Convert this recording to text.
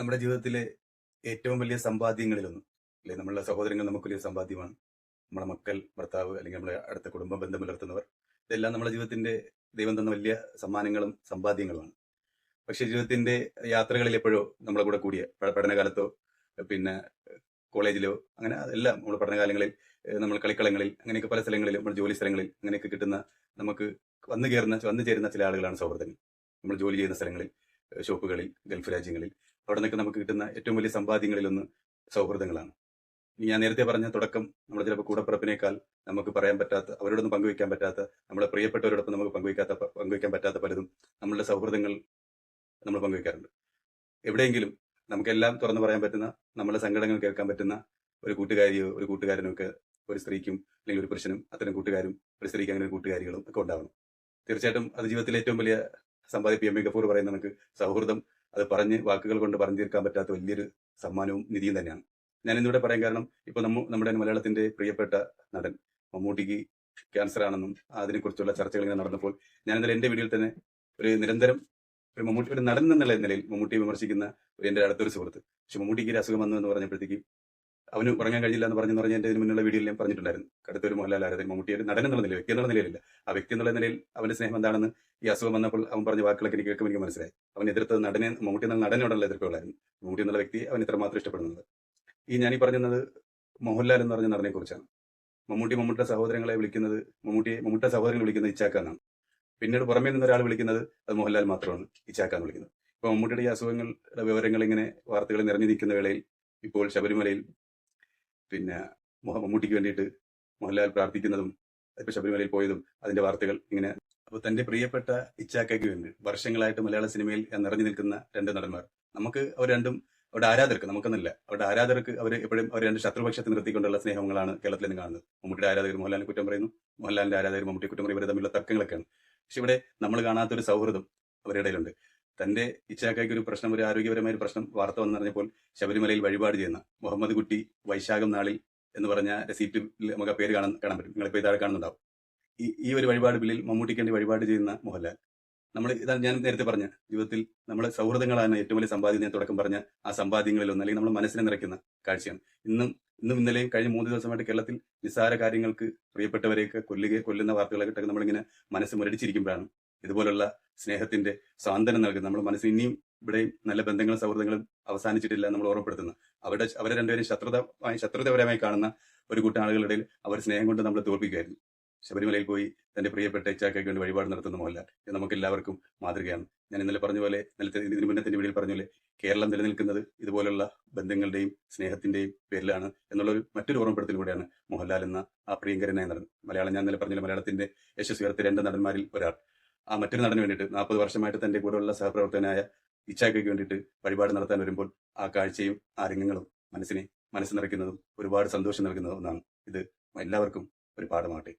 നമ്മുടെ ജീവിതത്തിലെ ഏറ്റവും വലിയ സമ്പാദ്യങ്ങളിലൊന്നും. അല്ലെ? നമ്മളുടെ സഹോദരങ്ങൾ നമുക്ക് വലിയ സമ്പാദ്യമാണ്. നമ്മുടെ മക്കൾ ഭർത്താവ് അല്ലെങ്കിൽ നമ്മുടെ അടുത്ത കുടുംബ ബന്ധം പുലർത്തുന്നവർ. ഇതെല്ലാം നമ്മുടെ ജീവിതത്തിന്റെ ദൈവം തന്ന വലിയ സമ്മാനങ്ങളും സമ്പാദ്യങ്ങളുമാണ്. പക്ഷെ ജീവിതത്തിന്റെ യാത്രകളിൽ എപ്പോഴോ നമ്മളെ കൂടെ കൂടിയ പഠനകാലത്തോ പിന്നെ കോളേജിലോ അങ്ങനെ എല്ലാം നമ്മൾ പഠനകാലങ്ങളിൽ നമ്മൾ കളിക്കളങ്ങളിൽ അങ്ങനെയൊക്കെ പല സ്ഥലങ്ങളിൽ നമ്മൾ ജോലി സ്ഥലങ്ങളിൽ അങ്ങനെയൊക്കെ കിട്ടുന്ന നമുക്ക് വന്നു കയറുന്ന വന്നു ചേരുന്ന ചില ആളുകളാണ് സൗഹൃദങ്ങൾ നമ്മൾ ജോലി ചെയ്യുന്ന സ്ഥലങ്ങളിൽ ഷോപ്പുകളിൽ ഗൾഫ് രാജ്യങ്ങളിൽ അവിടെ നിന്നൊക്കെ നമുക്ക് കിട്ടുന്ന ഏറ്റവും വലിയ സമ്പാദ്യങ്ങളിലൊന്ന് സൗഹൃദങ്ങളാണ്. ഞാൻ നേരത്തെ പറഞ്ഞ തുടക്കം നമ്മൾ ചിലപ്പോൾ കൂടപ്പിറപ്പിനേക്കാൾ നമുക്ക് പറയാൻ പറ്റാത്ത അവരോടൊന്നും പങ്കുവയ്ക്കാൻ പറ്റാത്ത നമ്മളെ പ്രിയപ്പെട്ടവരോടൊപ്പം നമുക്ക് പങ്കുവയ്ക്കാത്ത പങ്കുവയ്ക്കാൻ പറ്റാത്ത പലതും നമ്മളുടെ സൗഹൃദങ്ങൾ നമ്മൾ പങ്കുവയ്ക്കാറുണ്ട്. എവിടെയെങ്കിലും നമുക്കെല്ലാം തുറന്നു പറയാൻ പറ്റുന്ന നമ്മളെ സങ്കടങ്ങൾ കേൾക്കാൻ പറ്റുന്ന ഒരു കൂട്ടുകാരിയോ ഒരു കൂട്ടുകാരനോ ഒക്കെ ഒരു സ്ത്രീക്കും അല്ലെങ്കിൽ ഒരു പുരുഷനും അത്തരം കൂട്ടുകാരും ഒരു സ്ത്രീക്ക് അങ്ങനെ കൂട്ടുകാരികളും ഒക്കെ ഉണ്ടാവണം. തീർച്ചയായിട്ടും അത് ജീവിതത്തിലെ ഏറ്റവും വലിയ എം വി പറയുന്ന നമുക്ക് സൗഹൃദം അത് പറഞ്ഞ് വാക്കുകൾ കൊണ്ട് പറഞ്ഞു തീർക്കാൻ പറ്റാത്ത വലിയൊരു സമ്മാനവും നിധിയും തന്നെയാണ്. ഞാൻ ഇന്നിവിടെ പറയാൻ കാരണം ഇപ്പൊ നമ്മ നമ്മുടെ മലയാളത്തിന്റെ പ്രിയപ്പെട്ട നടൻ മമ്മൂട്ടിക്ക് ക്യാൻസർ ആണെന്നും അതിനെക്കുറിച്ചുള്ള ചർച്ചകൾ ഇങ്ങനെ നടന്നപ്പോൾ ഞാൻ ഇന്നലെ എന്റെ വീഡിയോയിൽ തന്നെ ഒരു നിരന്തരം ഒരു മമ്മൂട്ടി ഒരു നടൻ എന്നുള്ള നിലയിൽ മമ്മൂട്ടിയെ വിമർശിക്കുന്ന എന്റെ അടുത്തൊരു സുഹൃത്ത്. പക്ഷെ മമ്മൂട്ടിക്ക് ഒരു അസുഖം വന്നു എന്ന് പറഞ്ഞപ്പോഴത്തേക്ക് അവന് ഉറങ്ങാൻ കഴിഞ്ഞില്ല എന്ന് പറഞ്ഞു പറഞ്ഞ എന്റെ മുന്നിലുള്ള വീഡിയോയിൽ ഞാൻ പറഞ്ഞിട്ടുണ്ടായിരുന്നു. കടുത്തൊരു മോഹൻലാൽ ആരാധകൻ മമ്മൂട്ടി ഒരു നടൻ എന്നുള്ള നിലയിൽ വ്യക്തി എന്നുള്ള നിലയിലില്ല. ആ വ്യക്തി എന്നുള്ള നിലയിൽ അവന്റെ സ്നേഹം എന്താണെന്ന് ഈ അസുഖം വന്നപ്പോൾ അവൻ പറഞ്ഞ വാക്കുകളൊക്കെ എനിക്ക് കേൾക്കുമ്പോൾ എനിക്ക് മനസ്സിലായി. അവൻ എതിർത്തത് നടനെ മമ്മൂട്ടി എന്നുള്ള നടനോടുള്ള എതിർപ്പുകളായിരുന്നു. മമ്മൂട്ടി എന്നുള്ള വ്യക്തി അവൻ ഇത്രമാത്രം ഇഷ്ടപ്പെടുന്നത്. ഈ ഞാൻ ഈ പറഞ്ഞത് മോഹൻലാൽ എന്ന് പറഞ്ഞ നടനെ കുറിച്ചാണ്. മമ്മൂട്ടി മമ്മൂട്ടിയുടെ സഹോദരങ്ങളെ വിളിക്കുന്നത് മമ്മൂട്ടിയെ മമ്മൂട്ടിയുടെ സഹോദരങ്ങളെ വിളിക്കുന്നത് ഇച്ചാക്ക എന്നാണ് പിന്നീട് പുറമേ നിന്ന് ഒരാൾ വിളിക്കുന്നത് അത് മോഹൻലാൽ മാത്രമാണ് ഇച്ചാക്ക എന്ന് വിളിക്കുന്നത്. ഇപ്പൊ മമ്മൂട്ടിയുടെ ഈ അസുഖങ്ങളുടെ വിവരങ്ങൾ ഇങ്ങനെ വാർത്തകൾ നിറഞ്ഞു നിൽക്കുന്ന വേളയിൽ ഇപ്പോൾ ശബരിമലയിൽ പിന്നെ മമ്മൂട്ടിക്ക് വേണ്ടിയിട്ട് മോഹൻലാൽ പ്രാർത്ഥിക്കുന്നതും ഇപ്പൊ ശബരിമലയിൽ പോയതും അതിന്റെ വാർത്തകൾ ഇങ്ങനെ. അപ്പൊ തന്റെ പ്രിയപ്പെട്ട ഇച്ചാക്കയ്ക്ക് വേണ്ടി വർഷങ്ങളായിട്ട് മലയാള സിനിമയിൽ നിറഞ്ഞു നിൽക്കുന്ന രണ്ട് നടന്മാർ. നമുക്ക് അവർ രണ്ടും അവരുടെ ആരാധകർക്ക് നമുക്കെന്നല്ല അവരുടെ ആരാധകർക്ക് അവർ എപ്പോഴും അവർ രണ്ട് ശത്രുപക്ഷത്ത് നിർത്തിക്കൊണ്ടുള്ള സ്നേഹങ്ങളാണ് കേരളത്തിൽ നിന്ന് കാണുന്നത്. മമ്മൂട്ടിയുടെ ആരാധകർ മോഹൻലാലിനെ കുറ്റം പറയുന്നു മോഹൻലാലിന്റെ ആരാധകർ മമ്മൂട്ടി കുറ്റം പറയും തമ്മിലുള്ള തർക്കങ്ങളൊക്കെയാണ്. പക്ഷെ ഇവിടെ നമ്മൾ കാണാത്തൊരു സൗഹൃദം അവരുടെ ഇടയിലുണ്ട്. തന്റെ ഇച്ചാക്കയ്ക്ക് ഒരു പ്രശ്നം ഒരു ആരോഗ്യപരമായ ഒരു പ്രശ്നം വാർത്ത വന്നറിഞ്ഞപ്പോൾ ശബരിമലയിൽ വഴിപാട് ചെയ്യുന്ന മുഹമ്മദ് കുട്ടി വൈശാഖം നാളിൽ എന്ന് പറഞ്ഞ റെസീപ്റ്റിൽ നമുക്ക് പേര് കാണാൻ കാണാൻ പറ്റും. നിങ്ങളിപ്പോൾ ഇതാഴെ കാണുന്നുണ്ടാവും. ഈ ഈ ഒരു വഴിപാട് ബില്ലിൽ മമ്മൂട്ടിക്ക് വേണ്ടി വഴിപാട് ചെയ്യുന്ന മോഹൻലാൽ. നമ്മൾ ഇതാണ് ഞാൻ നേരത്തെ പറഞ്ഞ ജീവിതത്തിൽ നമ്മൾ സൗഹൃദങ്ങളാണ് ഏറ്റവും വലിയ സമ്പാദ്യം ഞാൻ തുടക്കം പറഞ്ഞ ആ സമ്പാദ്യങ്ങളിൽ ഒന്ന് അല്ലെങ്കിൽ നമ്മൾ മനസ്സിനെ നിറയ്ക്കുന്ന കാഴ്ചയാണ്. ഇന്നും ഇന്നും ഇന്നലെയും കഴിഞ്ഞ മൂന്ന് ദിവസമായിട്ട് കേരളത്തിൽ നിസ്സാര കാര്യങ്ങൾക്ക് പ്രിയപ്പെട്ടവരെയൊക്കെ കൊല്ലുക കൊല്ലുന്ന വാർത്തകളൊക്കെ നമ്മളിങ്ങനെ മനസ്സ് മുരടിച്ചിരിക്കുമ്പോഴാണ് ഇതുപോലുള്ള സ്നേഹത്തിന്റെ സാന്ത്വനം നൽകുന്നത് നമ്മുടെ മനസ്സിൽ ഇനിയും ഇവിടെയും നല്ല ബന്ധങ്ങളും സൗഹൃദങ്ങളും അവസാനിച്ചിട്ടില്ല നമ്മൾ ഓർമ്മപ്പെടുത്തുന്നു. അവരുടെ അവരെ രണ്ടുപേരും ശത്രുതമായി ശത്രുതപരമായി കാണുന്ന ഒരു കൂട്ടം ആളുകളുടെ അവർ സ്നേഹം കൊണ്ട് നമ്മളെ തോൽപ്പിക്കുകയായിരുന്നു. ശബരിമലയിൽ പോയി തന്റെ പ്രിയപ്പെട്ട ഇച്ചാക്കയ്ക്ക് വേണ്ടി വഴിപാട് നടത്തുന്ന മോഹൻലാൽ. ഇത് നമുക്ക് എല്ലാവർക്കും മാതൃകയാണ്. ഞാൻ ഇന്നലെ പറഞ്ഞ പോലെ ഇതിന് മുന്നത്തെ വീഡിയോയിൽ പറഞ്ഞ പോലെ കേരളം നിലനിൽക്കുന്നത് ഇതുപോലുള്ള ബന്ധങ്ങളുടെയും സ്നേഹത്തിന്റെയും പേരിലാണ് എന്നുള്ള ഒരു മറ്റൊരു ഓർമ്മപ്പെടുത്തലൂടെയാണ് മോഹൻലാൽ എന്ന ആ പ്രിയങ്കരനായ നടൻ മലയാളം ഞാൻ ഇന്നലെ പറഞ്ഞ മലയാളത്തിന്റെ യശസ് രണ്ട് നടന്മാരിൽ ഒരാൾ. ആ മറ്റൊരു നടന് വേണ്ടിയിട്ട് നാൽപ്പത് വർഷമായിട്ട് തന്റെ കൂടെയുള്ള സഹപ്രവർത്തകനായ ഇച്ചാക്കയ്ക്ക് വേണ്ടിയിട്ട് വഴിപാട് നടത്താൻ വരുമ്പോൾ ആ കാഴ്ചയും ആ രംഗങ്ങളും മനസ്സിനെ മനസ്സ് നിറയ്ക്കുന്നതും ഒരുപാട് സന്തോഷം നൽകുന്ന ഒന്നാണ്. ഇത് എല്ലാവർക്കും ഒരു പാഠമാകട്ടെ.